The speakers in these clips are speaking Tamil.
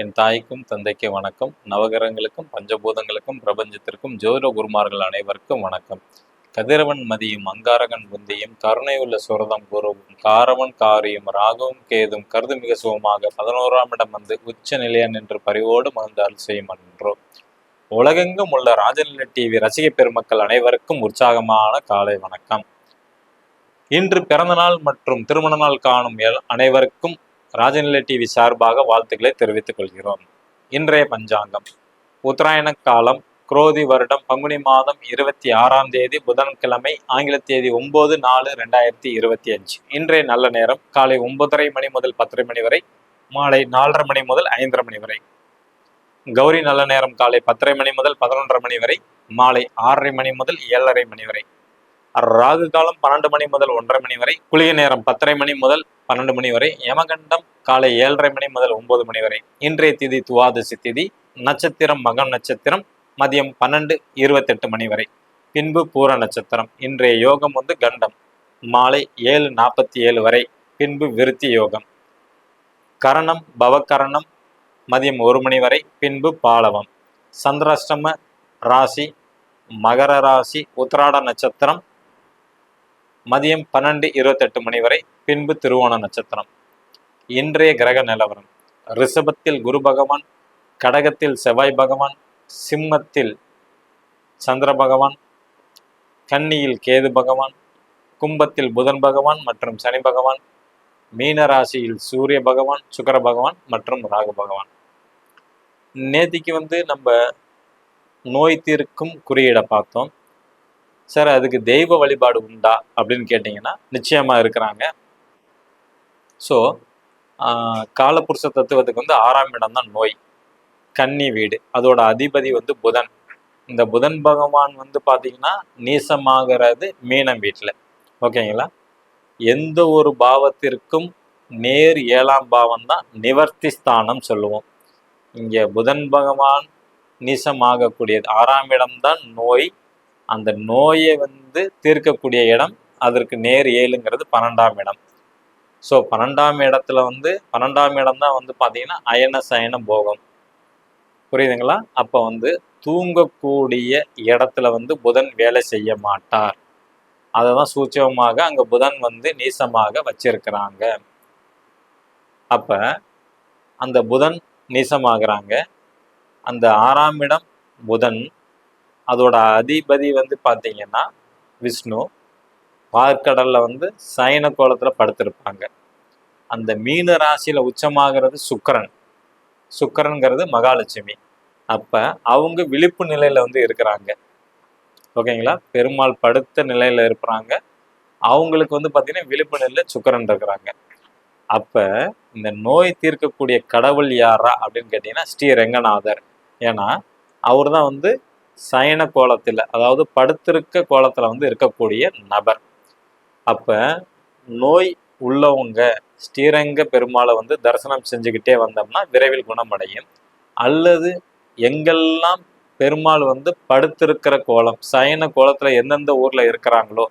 என் தாய்க்கும் தந்தைக்கு வணக்கம். நவகிரகங்களுக்கும் பஞ்சபூதங்களுக்கும் பிரபஞ்சத்திற்கும் ஜோதிட குருமார்கள் அனைவருக்கும் வணக்கம். கதிரவன் மதியும் அங்காரகன் புந்தியும் கருணையுள்ள சுரதம் குருவும் காரவன் காரியும் ராகவும் கேதும் கருது மிக சுகமாக பதினோராம் இடம் வந்து உச்ச நிலையன் என்று பரிவோடு மகிழ்ந்தால் செய்யும் என்றோ உலகெங்கும் உள்ள ராஜநிலை டிவி ரசிக பெருமக்கள் அனைவருக்கும் உற்சாகமான காலை வணக்கம். இன்று பிறந்தநாள் மற்றும் திருமண நாள் காணும் அனைவருக்கும் ராஜநிலை டிவி சார்பாக வாழ்த்துக்களை தெரிவித்துக் கொள்கிறோம். இன்றைய பஞ்சாங்கம். உத்தராயண காலம் குரோதி வருடம் பங்குனி மாதம் இருபத்தி ஆறாம் தேதி புதன்கிழமை ஆங்கில தேதி ஒன்பது நாலு ரெண்டாயிரத்தி இருபத்தி அஞ்சு இன்றைய நல்ல நேரம் காலை ஒன்பதரை மணி முதல் பத்தரை மணி வரை மாலை நாலரை மணி முதல் ஐந்தரை மணி வரை. கௌரி நல்ல நேரம் காலை பத்தரை மணி முதல் பதினொன்றரை மணி வரை மாலை ஆறரை மணி முதல் ஏழரை மணி வரை. ராகு காலம் பன்னெண்டு மணி முதல் ஒன்றரை மணி வரை குளிய நேரம் பத்தரை மணி முதல் பன்னெண்டு மணி வரை யமகண்டம் காலை ஏழரை மணி முதல் ஒன்பது மணி வரை. இன்றைய திதி துவாதசி திதி நட்சத்திரம் மகம் நட்சத்திரம் மதியம் பன்னெண்டு இருபத்தெட்டு மணி வரை. பின்பு பூர நட்சத்திரம் இன்றைய யோகம் வந்து கண்டம். மாலை ஏழு நாற்பத்தி ஏழு வரை பின்பு விருத்தி யோகம். கரணம் பவகரணம் மதியம் ஒரு மணி வரை பின்பு பாலவம். சந்திராஷ்டம ராசி மகர ராசி உத்திராட நட்சத்திரம் மதியம் பன்னெண்டு இருபத்தெட்டு மணி வரை பின்பு திருவோண நட்சத்திரம். இன்றைய கிரக நிலவரம். ரிஷபத்தில் குரு பகவான் கடகத்தில் செவ்வாய் பகவான் சிம்மத்தில் சந்திர பகவான் கன்னியில் கேது பகவான் கும்பத்தில் புதன் பகவான் மற்றும் சனி பகவான் மீன ராசியில் சூரிய பகவான் சுக்கர பகவான் மற்றும் ராகு பகவான். நேத்திக்கு வந்து நம்ம நோய் தீர்க்கும் குறியீடை பார்த்தோம். சார் அதுக்கு தெய்வ வழிபாடு உண்டா அப்படின்னு கேட்டிங்கன்னா நிச்சயமாக இருக்கிறாங்க. ஸோ காலப்புருஷ தத்துவத்துக்கு வந்து ஆறாம் இடம் தான் நோய். கன்னி வீடு. அதோட அதிபதி வந்து புதன். இந்த புதன் பகவான் வந்து பார்த்தீங்கன்னா நீசமாகிறது மீனம் வீட்டில் ஓகேங்களா? எந்த ஒரு பாவத்திற்கும் நேர் ஏழாம் பாவம் தான் நிவர்த்தி ஸ்தானம் சொல்லுவோம். இங்கே புதன் பகவான் நீசமாகக்கூடியது. ஆறாம் இடம்தான் நோய் அந்த நோயை வந்து தீர்க்கக்கூடிய இடம் அதற்கு நேர் ஏழுங்கிறது பன்னெண்டாம் இடம். ஸோ பன்னெண்டாம் இடத்துல வந்து பன்னெண்டாம் இடம் தான் வந்து பார்த்தீங்கன்னா அயன சயன போகம். புரியுதுங்களா? அப்போ வந்து தூங்கக்கூடிய இடத்துல வந்து புதன் வேலை செய்ய மாட்டார். அதை தான் சூச்சகமாக அங்கே புதன் வந்து நீசமாக வச்சிருக்கிறாங்க. அப்போ அந்த புதன் நீசமாகறாங்க. அந்த ஆறாம் இடம் புதன் அதோட அதிபதி வந்து பார்த்தீங்கன்னா விஷ்ணு. பார்க்கடலில் வந்து சயன கோலத்தில் படுத்திருப்பாங்க. அந்த மீன ராசியில் உச்சமாகிறது சுக்கரன். சுக்கரனுங்கிறது மகாலட்சுமி. அப்போ அவங்க விழிப்பு நிலையில் வந்து இருக்கிறாங்க. ஓகேங்களா? பெருமாள் படுத்த நிலையில் இருக்கிறாங்க. அவங்களுக்கு வந்து பார்த்தீங்கன்னா விழிப்பு நிலையில் சுக்கரன் இருக்கிறாங்க. அப்போ இந்த நோய் தீர்க்கக்கூடிய கடவுள் யாரா அப்படின்னு கேட்டிங்கன்னா ஸ்ரீ ரெங்கநாதர் ஏன்னா அவர் தான் வந்து சயன கோலத்தில் அதாவது படுத்திருக்க கோலத்தில் வந்து இருக்கக்கூடிய நபர். அப்போ நோய் உள்ளவங்க ஸ்ரீரங்க பெருமாளை வந்து தரிசனம் செஞ்சுக்கிட்டே வந்தோம்னா விரைவில் குணமடையும். அல்லது எங்கெல்லாம் பெருமாள் வந்து படுத்திருக்கிற கோலம் சயன கோலத்தில் எந்தெந்த ஊரில் இருக்கிறாங்களோ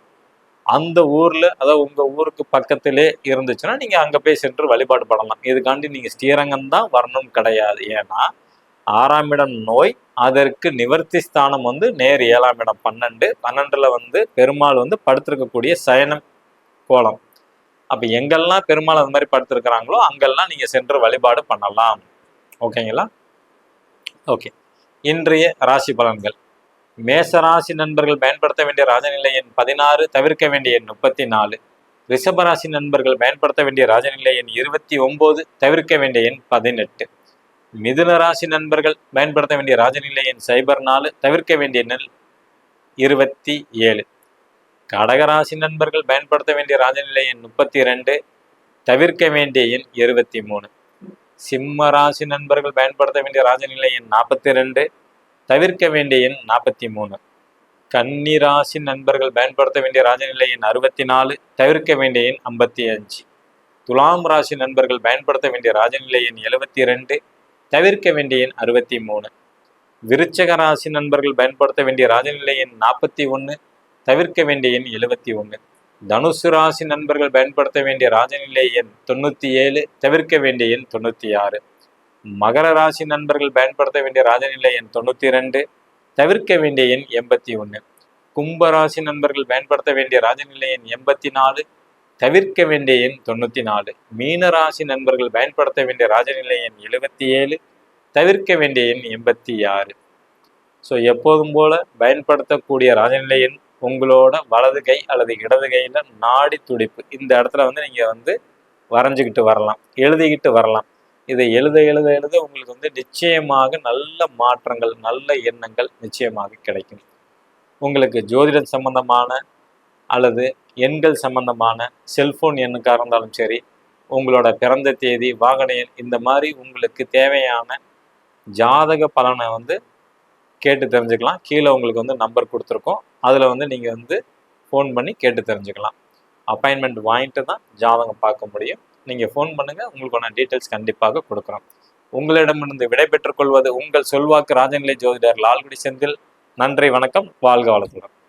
அந்த ஊரில் அதாவது உங்கள் ஊருக்கு பக்கத்திலே இருந்துச்சுன்னா நீங்கள் அங்கே போய் சென்று வழிபாடு பண்ணலாம். இதுக்காண்டி நீங்கள் ஸ்ரீரங்கம் தான் வரணும் கிடையாது. ஏன்னா ஆறாம் இடம் நோய் அதற்கு நிவர்த்தி ஸ்தானம் வந்து நேர் ஏழாம் இடம் பன்னெண்டு பன்னெண்டுல வந்து பெருமாள் வந்து படுத்திருக்கக்கூடிய சயனம் கோலம். அப்ப எங்கெல்லாம் பெருமாள் அந்த மாதிரி படுத்திருக்கிறாங்களோ அங்கெல்லாம் நீங்க சென்று வழிபாடு பண்ணலாம். ஓகேங்களா? ஓகே. இன்றைய ராசி பலன்கள். மேச ராசி நண்பர்கள் பயன்படுத்த வேண்டிய ராஜநிலை எண் பதினாறு தவிர்க்க வேண்டிய எண் முப்பத்தி நாலு ரிஷபராசி நண்பர்கள் பயன்படுத்த வேண்டிய ராஜநிலை எண் இருபத்தி ஒன்பது தவிர்க்க வேண்டிய எண் பதினெட்டு. மிதுன ராசி நண்பர்கள் பயன்படுத்த வேண்டிய ராஜநிலை எண் சைபர் நாலு தவிர்க்க வேண்டிய நெல் இருபத்தி ஏழு. கடகராசி நண்பர்கள் பயன்படுத்த வேண்டிய ராஜநிலை எண் முப்பத்தி ரெண்டு தவிர்க்க வேண்டிய எண் இருபத்தி மூணு சிம்ம ராசி நண்பர்கள் பயன்படுத்த வேண்டிய ராஜநிலை எண் நாற்பத்தி ரெண்டு தவிர்க்க வேண்டிய எண் நாற்பத்தி மூணு கன்னி ராசி நண்பர்கள் பயன்படுத்த வேண்டிய ராஜநிலை எண் அறுபத்தி நாலு தவிர்க்க வேண்டிய எண் ஐம்பத்தி அஞ்சு. துலாம் ராசி நண்பர்கள் பயன்படுத்த வேண்டிய ராஜநிலை எண் எழுபத்தி ரெண்டு தவிர்க்க வேண்டிய எண் அறுபத்தி மூணு. விருச்சக ராசி நண்பர்கள் பயன்படுத்த வேண்டிய ராஜநிலை எண் நாற்பத்தி ஒன்று தவிர்க்க வேண்டிய எண் எழுபத்தி ஒன்று. தனுசு ராசி நண்பர்கள் பயன்படுத்த வேண்டிய ராஜநிலை எண் தொண்ணூற்றி ஏழு தவிர்க்க வேண்டிய எண் தொண்ணூற்றி ஆறு. மகர ராசி நண்பர்கள் பயன்படுத்த வேண்டிய ராஜநிலை எண் தொண்ணூற்றி ரெண்டு தவிர்க்க வேண்டிய எண் எண்பத்தி ஒன்று. கும்ப ராசி நண்பர்கள் பயன்படுத்த வேண்டிய ராஜநிலை எண் எண்பத்தி நாலு தவிர்க்க வேண்டிய எண் தொண்ணூற்றி நாலு மீனராசி நண்பர்கள் பயன்படுத்த வேண்டிய ராஜநிலை எண் எழுபத்தி ஏழு தவிர்க்க வேண்டிய எண் எண்பத்தி ஆறு ஸோ எப்போதும் போல பயன்படுத்தக்கூடிய ராஜநிலை எண் உங்களோட வலது கை அல்லது இடது கையில் நாடி துடிப்பு. இந்த இடத்துல வந்து நீங்கள் வந்து வரைஞ்சிக்கிட்டு வரலாம். எழுதிக்கிட்டு வரலாம். இதை எழுத எழுத எழுத உங்களுக்கு வந்து நிச்சயமாக நல்ல மாற்றங்கள் நல்ல எண்ணங்கள் நிச்சயமாக கிடைக்கும். உங்களுக்கு ஜோதிடம் சம்பந்தமான அல்லது எண்கள் சம்பந்தமான செல்போன் எண்ணுக்காக இருந்தாலும் சரி உங்களோட பிறந்த தேதி வாகன எண் இந்த மாதிரி உங்களுக்கு தேவையான ஜாதக பலனை வந்து கேட்டு தெரிஞ்சுக்கலாம். கீழே உங்களுக்கு வந்து நம்பர் கொடுத்துருக்கோம். அதில் வந்து நீங்கள் வந்து ஃபோன் பண்ணி கேட்டு தெரிஞ்சுக்கலாம். அப்பாயின்மெண்ட் வாங்கிட்டு தான் ஜாதகம் பார்க்க முடியும். நீங்கள் ஃபோன் பண்ணுங்கள் உங்களுக்கான டீட்டெயில்ஸ் கண்டிப்பாக கொடுக்குறோம். உங்களிடமிருந்து விடைபெற்றுக் கொள்வது உங்கள் சொல்வாக்கு ராஜநிலை ஜோதிடர் லால்குடி செந்தில். நன்றி வணக்கம். வாழ்க வளத்துடன்